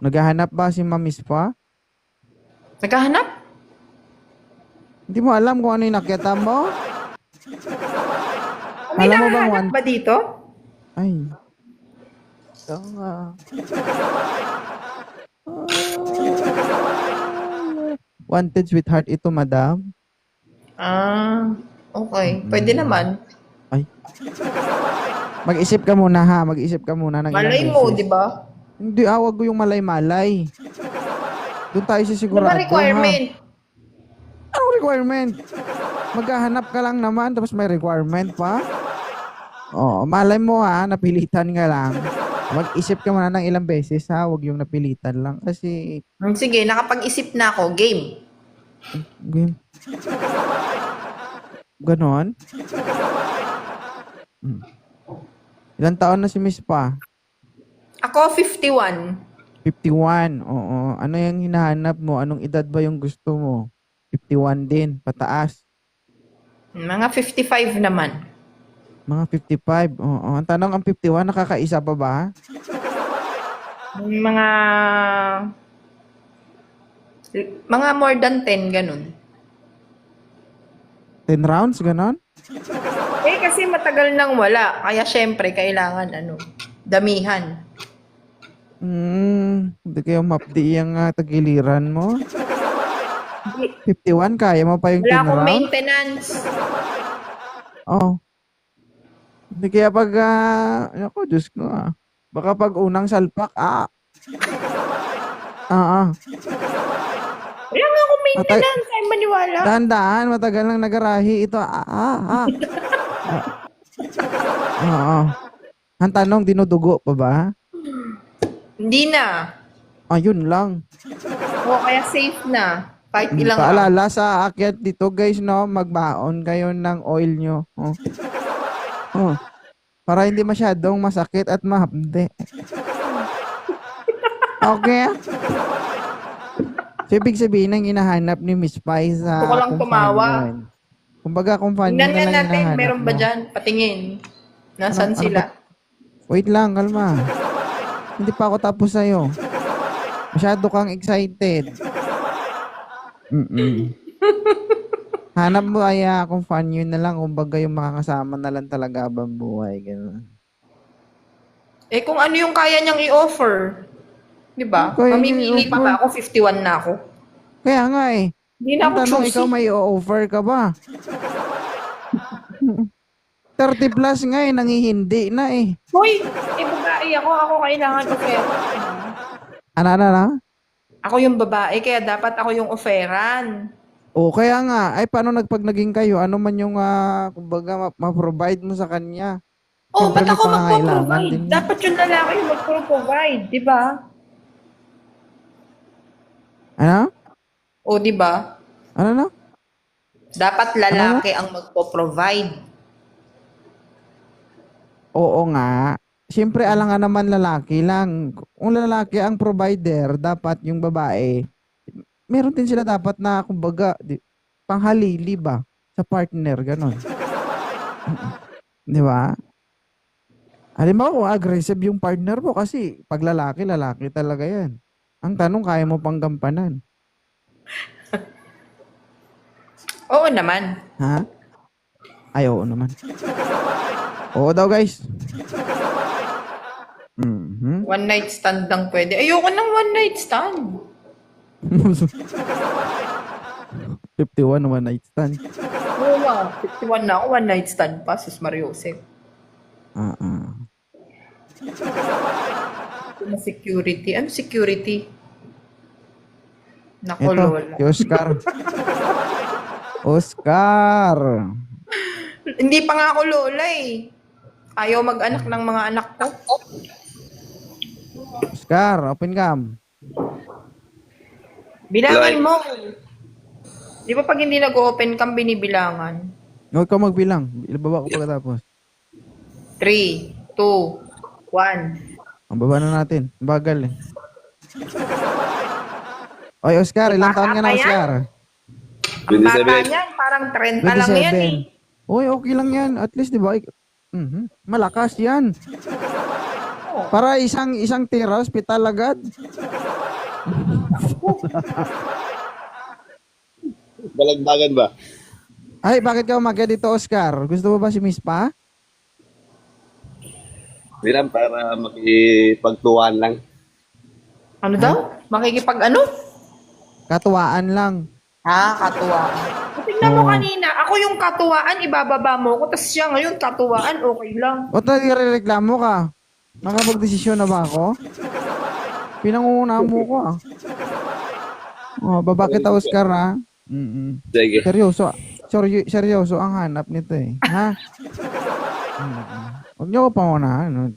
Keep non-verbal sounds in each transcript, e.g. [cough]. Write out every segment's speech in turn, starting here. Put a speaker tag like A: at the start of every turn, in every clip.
A: naghahanap ba si Mamis pa?
B: Naghahanap?
A: Hindi mo alam kung ano yung nakita mo?
B: May
A: Alam mo ba, Juan?
B: ba dito?
A: Ay. Ito nga. Ah. Wanted sweetheart ito, madam.
B: Ah, okay. Pwede naman.
A: Ay. Mag-isip ka muna ha. Mag-isip ka muna ng
B: Malay mo, di ba?
A: Hindi, awag ko yung malay-malay. Doon tayo sa
B: Ano
A: sigurado.
B: ba requirement?
A: Ha? Anong requirement? Maghahanap ka lang naman, tapos may requirement pa? Oo, malay mo ha, napilitan ka lang. Mag-isip ka muna ng ilang beses ha, huwag yung napilitan lang. Kasi,
B: Hmm, Sige, nakapag-isip na ako. Game.
A: game. Ganon? Hmm. Ilan taon na si Miss pa?
B: Ako, 51.
A: 51. Oo. Ano yung hinahanap mo? Anong edad ba yung gusto mo? 51 din, pataas.
B: Mga 55 naman.
A: Mga 55. Oo. Ang tanong, ang 51, nakakaisa pa ba?
B: Mga... Mga more than 10, ganun.
A: 10 rounds, ganon?
B: Eh, kasi matagal nang wala. Kaya syempre, kailangan, ano, damihan.
A: Hmm, hindi kayo mapdi yung ah, tagiliran mo.
B: Hindi.
A: 51, kaya mo pa yung 10
B: Wala akong maintenance.
A: Oo. Hindi kaya pag, ah, ako, Diyos ko ah. Baka pag unang salpak, ah. Ah, ah.
B: Wala nga akong maintenance. Ay, maniwala.
A: Dahan-dahan, matagal nang nagarahi ito. Ah, ah, ah. [laughs] Ah. Oo. Ang tanong, dinudugo pa ba?
B: Hindi na.
A: Ayun lang.
B: O, kaya safe na. Kahit ilang
A: Paalala sa akyat dito guys, no, magbaon kayo ng oil nyo. Oh. Oh. Para hindi masyadong masakit at mahapde. Okay? So, ibig sabihin ng hinahanap ni Miss Pai sa
B: Gusto ko lang tumawa.
A: companion. Kumbaga, companion
B: Tingnan
A: na lang
B: natin, meron ba
A: mo.
B: dyan? Patingin. Nasaan
A: Ano- ano
B: sila?
A: Wait lang, kalma. Hindi pa ako tapos sa'yo. Masyado kang excited. Mm-mm. Hanap mo ay kung fan yun na lang, kumbaga yung makakasama na lang talaga habang buhay. Ganun.
B: Eh, kung ano yung kaya niyang i-offer. Di ba? Mamimili pa
A: i-offer.
B: ba ako? 51 na ako.
A: Kaya nga eh.
B: Hindi na ako
A: tanong,
B: choosy.
A: ikaw may offer ka ba? [laughs] 30 plus nga eh, nangihindi na eh.
B: Hoy, eh, babae ako. Ako kailangan offer.
A: Ano, ano, ano?
B: Ako yung babae, kaya dapat ako yung offeran.
A: O kaya nga, ay paano nagpag naging kayo? Ano man yung, ah, kumbaga, ma- ma-provide mo sa kanya?
B: Oh,
A: Siyempre,
B: ba't
A: may
B: ako
A: pangangailangan
B: magpo-provide?
A: din yun.
B: Dapat yung lalaki yung magpo-provide, di ba?
A: Ano?
B: O, di ba?
A: Ano, ano?
B: Dapat lalaki ang magpo-provide.
A: Oo nga. Siyempre, alangan naman lalaki lang. Kung lalaki ang provider, dapat yung babae, meron din sila dapat na, kumbaga, di, panghalili ba? Sa partner, ganon. [laughs] Di ba? Halimbawa, kung aggressive yung partner mo, kasi pag lalaki, lalaki talaga yan. Ang tanong, kaya mo pang gampanan. [laughs]
B: Oo naman.
A: Ha? Ay, oo naman. [laughs] Oo daw, guys. Mhm.
B: One night stand lang pwede. Ayoko ng one night stand. [laughs]
A: 51 one night stand.
B: Oo nga. 51 na ako, one night stand pa. Sus Mariosep.
A: Ah, ah.
B: Ito na security. Ano security? Nako,
A: Ito,
B: Lola.
A: si Oscar. Oscar.
B: Hindi pa nga ako Lola eh. Ayaw mag-anak ng mga anak ko.
A: Oscar, open cam.
B: Bilangan mo. Di ba pag hindi nag-open cam, binibilangan?
A: Huwag ka magbilang. Ilababa ko pagkatapos.
B: 3, 2, 1.
A: Ang baba na natin. Ang Bagal eh. Oy, Oscar, ilang taon ka na? Oscar?
B: Ang bata
C: 27.
B: niyan, parang 30 lang yan eh.
A: 27. Uy, okay lang yan. At least, di ba? ik- Mhm. Malakas yan. Para isang isang tira, hospital agad.
C: Balagbagan ba?
A: Ay, bakit ka umakyat dito, Oscar? Gusto mo ba si Miss Pa?
C: Bilang para makipagtuwan lang.
B: Ano daw? Makikipag ano?
A: Katuwaan lang.
B: Ah, katuwaan. Tingnan mo
A: Oo.
B: kanina, ako yung katuwaan, ibababa mo ko, tapos siya ngayon, katuwaan, okay lang.
A: O talaga reklamo ka? Nakapag-desisyon na ba ako? Pinangunguna mo ko ah. Oh, baba kita, Oscar ha? Mm-mm.
C: Sige.
A: Seryoso. Seryo, seryoso ang hanap nito eh. Ha? Huwag niyo ko pangunahan. No?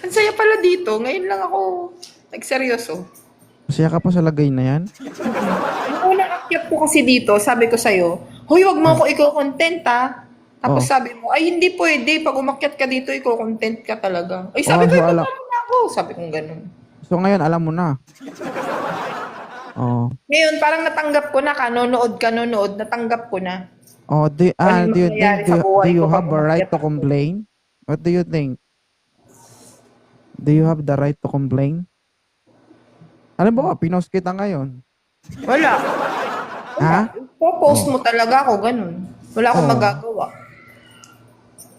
B: Ang saya pala dito, ngayon lang ako nagseryoso.
A: Masaya ka pa sa lagay na yan?
B: Nung unang akyat ko kasi dito, sabi ko sa'yo, Hoy, wag mo ako i-content ha. Tapos
A: Oh.
B: sabi mo, ay hindi pwede, pag umakyat ka dito, i-content ka talaga. Ay sabi
A: Oh,
B: ko,
A: so
B: ibaba
A: ala-
B: mo na ako. Sabi ko ganun.
A: So ngayon, alam mo na. Oh.
B: Ngayon, parang natanggap ko na, kanonood, kanonood, natanggap ko na.
A: Oh, do, ah,
B: yung
A: do you
B: mangyayari
A: think, do,
B: sa buhay
A: do you
B: pag
A: have a right
B: umakyat
A: to
B: ako?
A: complain? What do you think? Do you have the right to complain? Alam mo ba, pinost kita ngayon.
B: Wala.
A: Ha?
B: Popost mo talaga ako, ganun. Wala akong
A: Oh.
B: magagawa.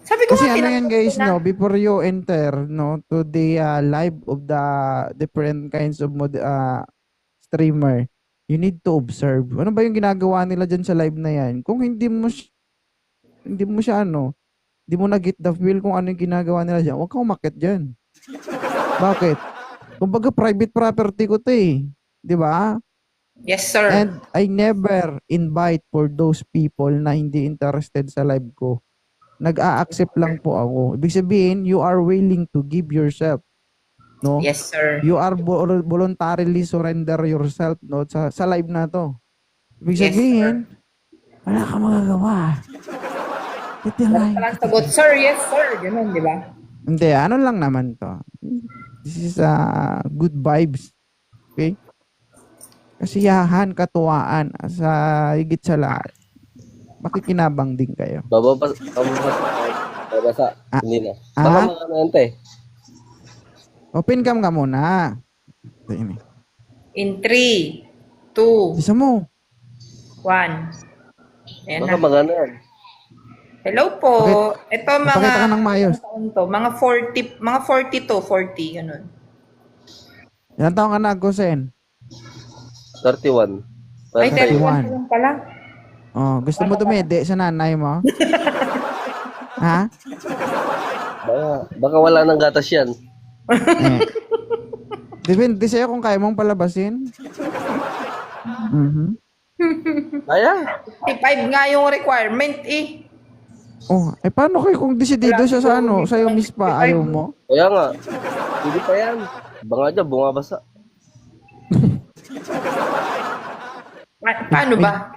B: Sabi ko
A: Kasi
B: nga,
A: ano yan guys,
B: ko na.
A: no, before you enter, no, to the uh, live of the different kinds of mod, uh, streamer, you need to observe. Ano ba yung ginagawa nila dyan sa live na yan? Kung hindi mo, sy- hindi mo siya ano, hindi mo na get the feel kung ano yung ginagawa nila dyan, huwag kang umakit dyan. [laughs] Bakit? Kumbaga private property ko to eh. Di ba?
B: Yes, sir.
A: And I never invite for those people na hindi interested sa live ko. Nag-a-accept lang po ako. Ibig sabihin, you are willing to give yourself. No?
B: yes, sir.
A: You are vol- voluntarily surrender yourself no sa sa live na to. Ibig
B: Yes,
A: sabihin, wala ka magagawa. Ito lang.
B: Parang sagot, sir, yes, sir. Ganun, di ba?
A: Hindi, ano lang naman to. This is uh, good vibes. Okay? Kasiyahan, katuwaan, sa higit sa lahat. Makikinabang din kayo.
C: Bababas, bababas, babasa.
A: Ah.
C: Hindi na.
A: Ah?
C: Baka mga ano yan, te.
A: Open cam ka muna. Ito yun eh.
B: In 3, 2,
A: Isa mo.
B: 1. Ayan
C: Baka
B: na.
C: mga ano yan.
B: Hello po. Ito mga...
A: Pakita ka ng maayos.
B: Ano taon to? Mga 40, mga 40 to, 40, ganun.
A: Ilan taong ka na, Gosen?
C: 31.
B: Ay,
A: 31.
B: 31 lang pala.
A: Oh, gusto mo dumede sa nanay mo? [laughs] ha?
C: Baka, baka wala nang gatas yan.
A: Eh. Depende sa'yo kung kaya mong palabasin. Mhm.
C: Kaya.
B: 55 nga yung requirement eh.
A: Oh, eh paano kayo kung desidido siya sa ano, sa'yo miss pa, ayaw mo?
C: Kaya nga. Hindi pa yan. Banga dyan, bumabasa.
B: Pa- paano ba?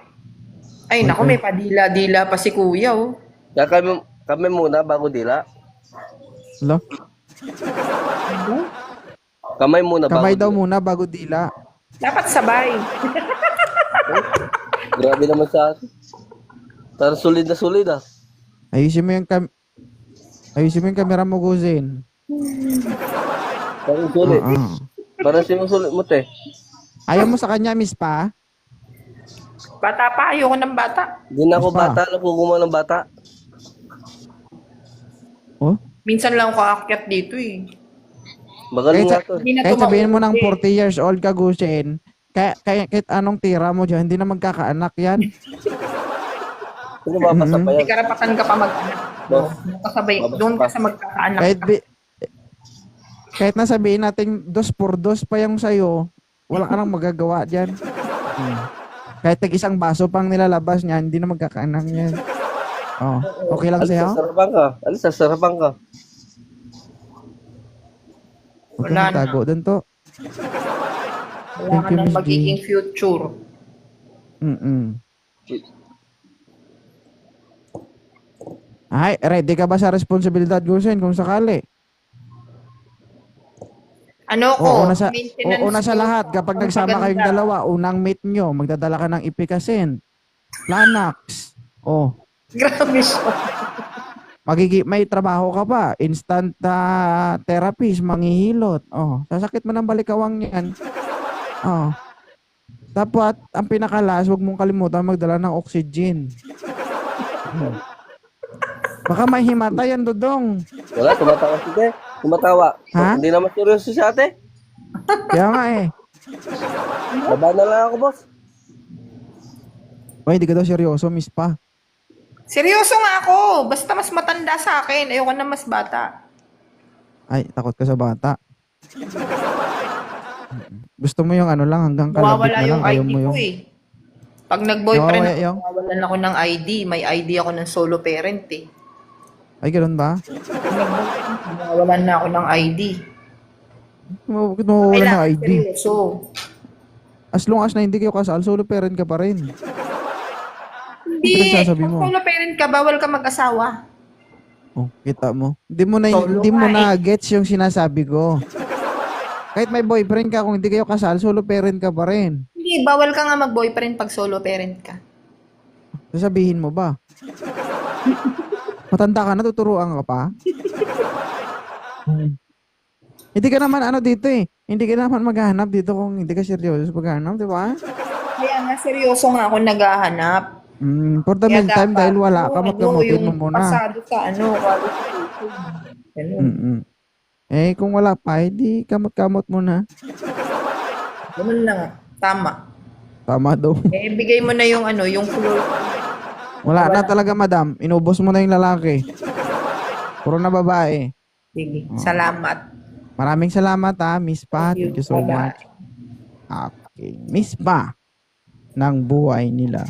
B: Ay, naku, may padila-dila pa si kuya, oh.
C: Kaya kami, kami muna bago dila.
A: Lo?
C: Kamay muna bago
A: Kamay daw
C: dila.
A: muna bago dila.
B: Dapat sabay. [laughs]
C: Grabe naman sa akin. Parang solid na solid ah.
A: Ayusin mo yung cam... Ayusin mo yung camera mo, Gosen.
C: Parang solid.
A: Oo.
C: Parang sinusulit mo, te.
A: Ayaw mo sa kanya, miss pa?
B: Bata pa, ayoko ng bata.
C: Hindi na ako bata, alam ko gumawa ng bata.
A: Oh?
B: Minsan lang ako aakyat dito eh.
C: Magaling
A: Kahit
C: nga
A: sa-
C: to.
B: Hindi na
A: Kahit sabihin mo ng
B: tumauwi.
A: 40 years old ka, Gosen, kaya, kaya, kahit anong tira mo dyan, hindi na magkakaanak yan. [laughs]
C: Sino babasa pa
B: May
C: yan?
B: karapatan ka pa mag-anak.
C: Boss.
B: Doon ka sabay,
C: Babas
B: doon ka
C: pa.
B: sa magkakaanak.
A: kahit, bi- kahit na sabihin natin dos por dos pa yung sa'yo, wala ka nang magagawa dyan. Hmm. Kahit tag isang baso pang nilalabas niya, hindi na magkakaanak yan. Oh, okay lang
C: Alis
A: sa'yo?
C: sa sarapan ka. Alis sa sarapan ka.
A: Huwag
B: Wala
A: kang tago doon to.
B: Wala
A: Thank
B: ka
A: you,
B: nang
A: Miss G.
B: magiging future.
A: Mm-mm. Ay, ready ka ba sa responsibilidad, Gusen, kung sakali?
B: Ano ko?
A: Oo, una sa,
B: maintenance
A: oo, una sa lahat, kapag nagsama kayong
B: maganda.
A: dalawa, unang meet nyo, magdadala ka ng ipikasin. Planax. Oh, [laughs]
B: Grabe siya.
A: magigi may trabaho ka pa, instant ah, therapist, manghihilot. Oh, sasakit mo ng balikawang 'yan. Oh. Dapat ang pinakalas, wag mong kalimutan magdala ng oxygen. Hmm. Baka may himatayan, Dodong.
C: Wala, tumatawa si. Tumatawa.
A: Ha?
C: Hindi naman seryoso si ate.
A: Kaya nga eh.
C: Baba na lang ako, boss.
A: Oy, di ka daw seryoso, miss pa.
B: Seryoso nga ako. Basta mas matanda sa akin. Ayoko na mas bata.
A: Ay, takot ka sa bata. Gusto mo yung ano lang, hanggang kalabit
B: Nawawala
A: na lang.
B: yung
A: Ayaw
B: ID
A: mo
B: ko
A: yung...
B: eh. Pag nag-boyfriend
A: Nawawala
B: ako,
A: yung-
B: nawawalan ako ng ID. May ID ako ng solo parent eh.
A: Ay, ganun ba?
B: Nawawalan na ako ng ID.
A: Bakit mawawala ng
B: Kailangan
A: ID?
B: seryoso.
A: As long as na hindi kayo kasal, solo parent ka pa rin.
B: Hindi.
A: pinagsasabi
B: Kung
A: mo?
B: solo parent ka, bawal ka mag-asawa.
A: Oh, kita mo. Hindi mo na
B: Solo
A: hindi mo
B: nga
A: na gets yung sinasabi ko. Kahit may boyfriend ka, kung hindi kayo kasal, solo parent ka pa rin.
B: Hindi, bawal ka nga mag-boyfriend pag solo parent ka.
A: Sasabihin mo ba? [laughs] Matanda ka na, tuturuan ka pa? Hmm. [laughs] Hindi ka naman ano dito eh. Hindi ka naman maghahanap dito kung hindi ka seryoso sa paghahanap, di ba?
B: Kaya nga, seryoso nga ako naghahanap.
A: Mm, for the
B: Kaya
A: meantime,
B: dapat,
A: dahil wala ka,
B: ano,
A: magkamutin mo muna.
B: Pasado sa ano, qualification.
A: Mm-mm. Eh, kung wala pa, edi kamot-kamot muna.
B: Ganun lang. Tama.
A: Tama daw.
B: Eh, bigay mo na yung ano, yung floor.
A: Wala na talaga, madam. Inubos mo na yung lalaki. Puro na babae.
B: Sige,
A: Oh.
B: salamat.
A: Maraming salamat ha, Miss Pa.
B: Thank you.
A: Thank you so much. Okay. Miss Pa ng buhay nila.